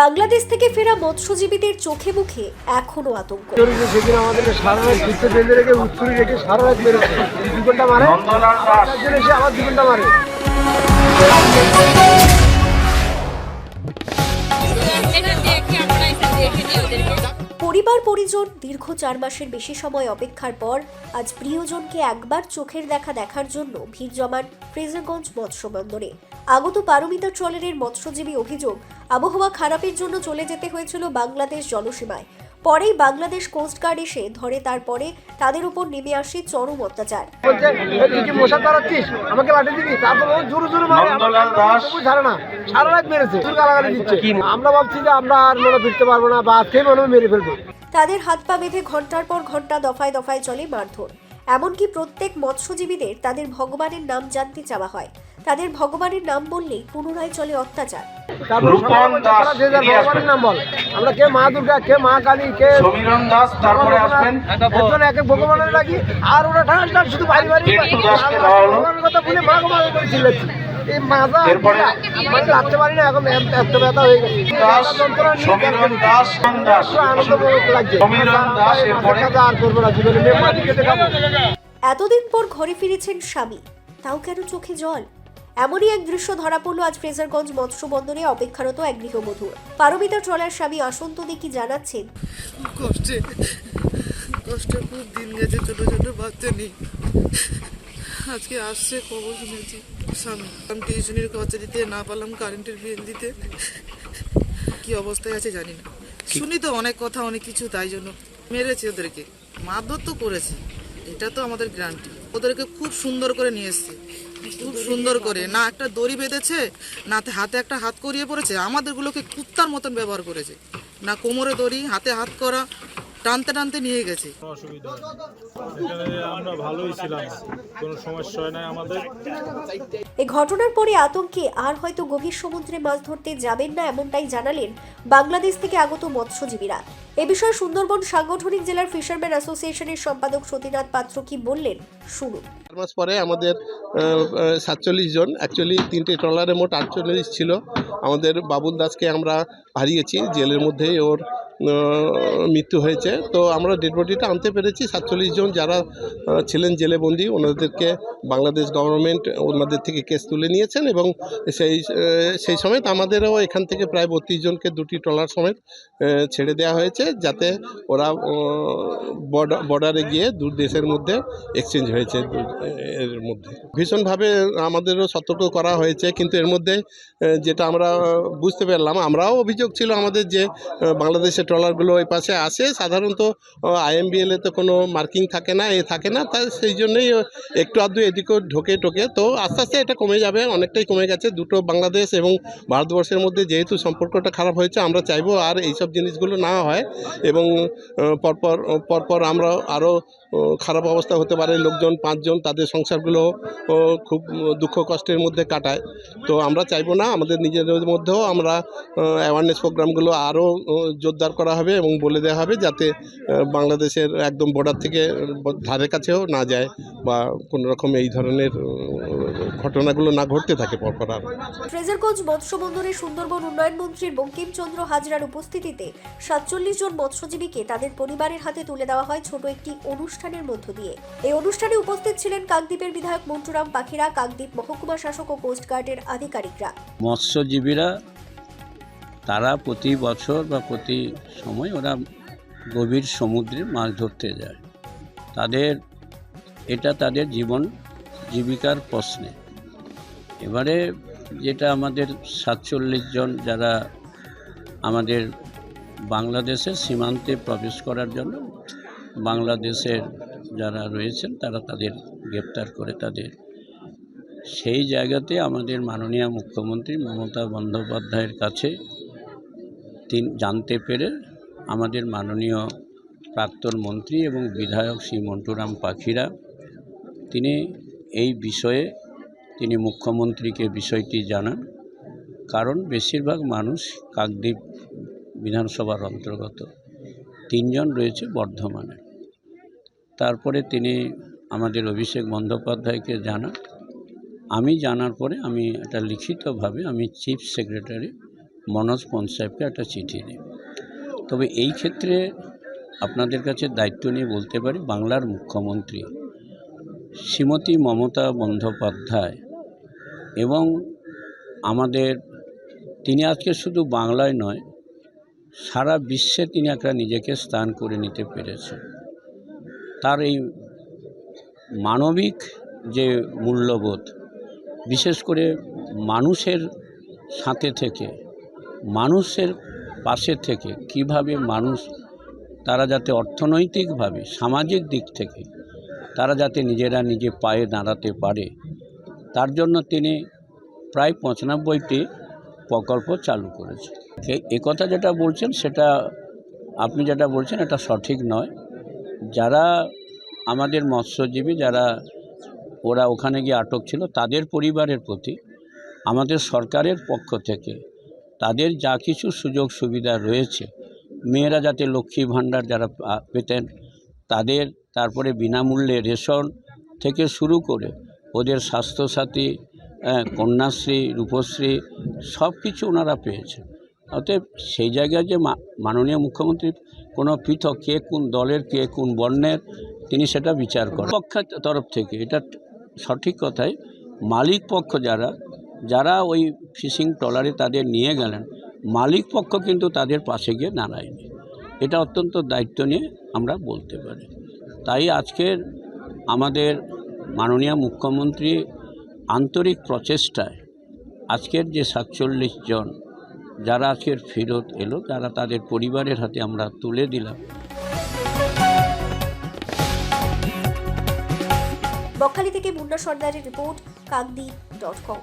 বাংলাদেশ থেকে ফেরা মৎস্যজীবীদের চোখে মুখে এখনও আতঙ্ক। সেদিন আমাদের সারা রাত ঘুরতে বেঁধে রেখে উত্তরি রেখে সারা রাত বেরোচ্ছে। দু ঘণ্টা মারে এসে আবার দু ঘণ্টা মারে। এটা দেখে আমরা এটা দেখে নিই ওদেরকে পরিবার পরিজন দীর্ঘ চার মাসের বেশি সময় অপেক্ষার পর আজ প্রিয়জনকে একবার চোখের দেখা দেখার জন্য ভিড় জমান ফ্রেজারগঞ্জ মৎস্য বন্দরে। আগত পারমিতা ট্রলারের মৎস্যজীবী অভিযোগ, আবহাওয়া খারাপের জন্য চলে যেতে হয়েছিল বাংলাদেশ জলসীমায় পরেই বাংলাদেশ কোস্টগার্ড এসে ধরে তারপরে তাদের উপর নেমে আসে চরম অত্যাচার। বলছে "এই তুই কি মশা তাড়াচ্ছিস? আমাকে লাঠি দিবি? তারপর জোরে জোরে মারে আমার নন্দলাল দাস। তবু ছাড়ে না সারা রাত মেরেছে গালাগালি দিচ্ছে। আমরা ভাবছি যে আমরা আর মনে ফিরতে পারব না বা আজকেই মনে মেরে ফেলবে। তাদের হাত পা বেঁধে ঘণ্টার পর ঘণ্টা দফায় দফায় চলে মারধর। এমনকি প্রত্যেক মৎস্যজীবীদের তাদের ভগবানের নাম জানতে চাওয়া হয়। তাদের ভগবানের নাম বললেই পুনরায় চলে অত্যাচার। তারপর রূপন সবাই বলছে, দাস, "তোরা যে যার এগিয়ে ভগবানের নাম বল। আমরা কে মা দুর্গা কে মা কালী কে সমীরণ দাস তারপরে আসবেন। একজন এক এক ভগবানের ডাকি আর ওরা ঠাস ঠাস শুধু বাড়ি বাড়ি। ভগবানের কথা বলে মা গো করে চিল্লাচ্ছি এই মাজা মানে পারি না এখন এত এত ব্যথা হয়ে গেছে। দাস ব্যথা যন্ত্রণা নিয়ে সমীরণ দাস দাস। আনন্দ লাগছে। সমীরণ দাস এরপরে? আর করব না জীবনে। মেয়ে মাটি কেটে এতদিন পর ঘরে ফিরেছেন স্বামী। তাও কেন চোখে জল? এমনই এক দৃশ্য ধরা পড়ল আজ ফ্রেজারগঞ্জ মৎস্য বন্দরে অপেক্ষারত এক গৃহবধূ পারমিতা ট্রলার স্বামী আসন্ত দেখি জানাচ্ছেন কষ্টে কষ্টে খুব দিন গেছে ছোট ছোট বাচ্চা নেই। আজকে আসছে খবর শুনেছি। টিউশনির খরচা দিতে না পারলাম কারেন্টের বিল দিতে। কি অবস্থায় আছে জানি না। শুনি তো অনেক কথা অনেক কিছু তাই জন্য মেরেছে ওদেরকে। মারধর তো করেছে। এটা তো আমাদের গ্যারান্টি। ওদেরকে খুব সুন্দর করে নিয়ে এসছে। খুব সুন্দর করে। না একটা দড়ি বেঁধেছে না হাতে একটা হাত করিয়ে পড়েছে আমাদেরগুলোকে কুত্তার মতন ব্যবহার করেছে। না কোমরে দড়ি হাতে হাত করা টানতে টানতে নিয়ে গেছে। অসুবিধা না। এখানে আমরা ভালোই ছিলাম কোনো সমস্যা আমাদের। এই ঘটনার পরে আতঙ্কে আর হয়তো গভীর সমুদ্রে মাছ ধরতে যাবেন না এমনটাই জানালেন বাংলাদেশ থেকে আগত মৎস্যজীবীরা। এ বিষয়ে সুন্দরবন সাংগঠনিক জেলার ফিশারম্যান অ্যাসোসিয়েশনের সম্পাদক সতীনাথ পাত্র কি বললেন? শুনুন। চার মাস পরে আমাদের সাতচল্লিশ জন অ্যাকচুয়ালি তিনটে ট্রলারে মোট আটচল্লিশ ছিল। আমাদের বাবুল দাসকে আমরা হারিয়েছি, জেলের মধ্যেই ওর মৃত্যু হয়েছে। তো আমরা ডেড বডিটা আনতে পেরেছি। সাতচল্লিশ জন যারা ছিলেন জেলে বন্দি ওনাদেরকে বাংলাদেশ গভর্নমেন্ট ওনাদের থেকে কেস তুলে নিয়েছেন এবং সেই সেই সমেত আমাদেরও এখান থেকে প্রায় বত্রিশ জনকে দুটি ট্রলার সমেত ছেড়ে দেওয়া হয়েছে। যাতে ওরা বর্ডারে গিয়ে দু দেশের মধ্যে এক্সচেঞ্জ হয়েছে এর মধ্যে। ভীষণভাবে আমাদেরও সতর্ক করা হয়েছে, কিন্তু এর মধ্যে যেটা আমরা বুঝতে পারলাম, আমরাও অভিযোগ ছিল আমাদের যে বাংলাদেশের ট্রলারগুলো ওই পাশে আসে সাধারণত আইএমবিএলে তো কোনো মার্কিং থাকে না, এ থাকে না, তাই সেই জন্যই একটু আধটু এদিকেও ঢোকে টোকে তো আস্তে আস্তে এটা কমে যাবে, অনেকটাই কমে গেছে, দুটো বাংলাদেশ এবং ভারতবর্ষের মধ্যে যেহেতু সম্পর্কটা খারাপ হয়েছে, আমরা চাইব আর এইসব জিনিসগুলো না হয় এবং পরপর পরপর আমরা আরও খারাপ অবস্থা হতে পারে, লোকজন, পাঁচজন তাদের সংসারগুলো খুব দুঃখ কষ্টের মধ্যে কাটায়। তো আমরা চাইব না, আমাদের নিজেদের মধ্যেও আমরা অ্যাওয়ারনেস প্রোগ্রামগুলো আরও জোরদার করা হবে এবং বলে দেওয়া হবে যাতে বাংলাদেশের একদম বর্ডার থেকে ধারে কাছেও না যায় বা কোনো রকম এই ধরনের ঘটনাগুলো না ঘটতে থাকে পরপর আর। ফ্রেজারগঞ্জ মৎস্য বন্দরে সুন্দরবন উন্নয়ন মন্ত্রীর বঙ্কিমচন্দ্র হাজরার উপস্থিতিতে সাতচল্লিশ জন মৎস্যজীবীকে তাদের পরিবারের হাতে তুলে দেওয়া হয় ছোট একটি অনুষ্ঠানের মধ্য দিয়ে। এই অনুষ্ঠানে উপস্থিত ছিলেন কাকদ্বীপের বিধায়ক মন্টুরাম পাখিরা কাকদ্বীপ মহকুমা শাসক ও কোস্টগার্ডের আধিকারিকরা। মৎস্যজীবীরা তারা প্রতি বছর বা প্রতি সময় ওরা গভীর সমুদ্রে মাছ ধরতে যায়। তাদের এটা তাদের জীবন জীবিকার প্রশ্নে। এবারে যেটা আমাদের সাতচল্লিশ জন যারা আমাদের বাংলাদেশের সীমান্তে প্রবেশ করার জন্য বাংলাদেশের যারা রয়েছেন, তারা তাদের গ্রেপ্তার করে তাদের সেই জায়গাতে আমাদের মাননীয় মুখ্যমন্ত্রী মমতা বন্দ্যোপাধ্যায়ের কাছে তিন জানতে পেরে আমাদের মাননীয় প্রাক্তন মন্ত্রী এবং বিধায়ক শ্রী মন্টুরাম পাখিরা, তিনি এই বিষয়ে তিনি মুখ্যমন্ত্রীকে বিষয়টি জানান, কারণ বেশিরভাগ মানুষ কাকদ্বীপ বিধানসভার অন্তর্গত। তিনজন রয়েছে বর্ধমানে। তারপরে তিনি আমাদের অভিষেক বন্দ্যোপাধ্যায়কে জানান। আমি জানার পরে আমি একটা লিখিতভাবে আমি চিফ সেক্রেটারি মনোজ পঞ্চায়েতকে একটা চিঠি দিই। তবে এই ক্ষেত্রে আপনাদের কাছে দায়িত্ব নিয়ে বলতে পারি, বাংলার মুখ্যমন্ত্রী শ্রীমতী মমতা বন্দ্যোপাধ্যায় এবং আমাদের, তিনি আজকে শুধু বাংলায় নয়, সারা বিশ্বে তিনি একটা নিজেকে স্থান করে নিতে পেরেছেন। তার এই মানবিক যে মূল্যবোধ, বিশেষ করে মানুষের সাথে থেকে, মানুষের পাশে থেকে, কীভাবে মানুষ, তারা যাতে অর্থনৈতিকভাবে, সামাজিক দিক থেকে তারা যাতে নিজেরা নিজে পায়ে দাঁড়াতে পারে। তার জন্য তিনি প্রায় পঁচানব্বইটি প্রকল্প চালু করেছে এ- এ কথা যেটা বলছেন সেটা আপনি যেটা বলছেন এটা সঠিক নয়। যারা আমাদের মৎস্যজীবী, যারা ওরা ওখানে গিয়ে আটক ছিল, তাদের পরিবারের প্রতি, আমাদের সরকারের পক্ষ থেকে, তাদের যা কিছু সুযোগ সুবিধা রয়েছে, মেয়েরা যাতে লক্ষ্মী ভাণ্ডার যারা পেতেন, তাদের তারপরে বিনামূল্যে রেশন থেকে শুরু করে ওদের স্বাস্থ্যসাথী কন্যাশ্রী, রূপশ্রী সব কিছু ওনারা পেয়েছেন অতএব সেই জায়গায় যে মাননীয় মুখ্যমন্ত্রী কোনো পৃথক কে কোন দলের, কে কোন বর্ণের, তিনি সেটা বিচার করেন। পক্ষের তরফ থেকে, এটা সঠিক কথাই, মালিক পক্ষ যারা যারা ওই ফিশিং ট্রলারে তাদের নিয়ে গেলেন, মালিক পক্ষ কিন্তু তাদের পাশে গিয়ে দাঁড়ায়নি। এটা অত্যন্ত দায়িত্ব নিয়ে আমরা বলতে পারি। তাই আজকের আমাদের মাননীয় মুখ্যমন্ত্রী আন্তরিক প্রচেষ্টায় আজকের যে সাতচল্লিশ জন যারা আজকের ফেরত এলো, তারা তাদের পরিবারের হাতে আমরা তুলে দিলাম। বকখালি থেকে মুন্না সর্দারের রিপোর্ট কাকদি ডট কম।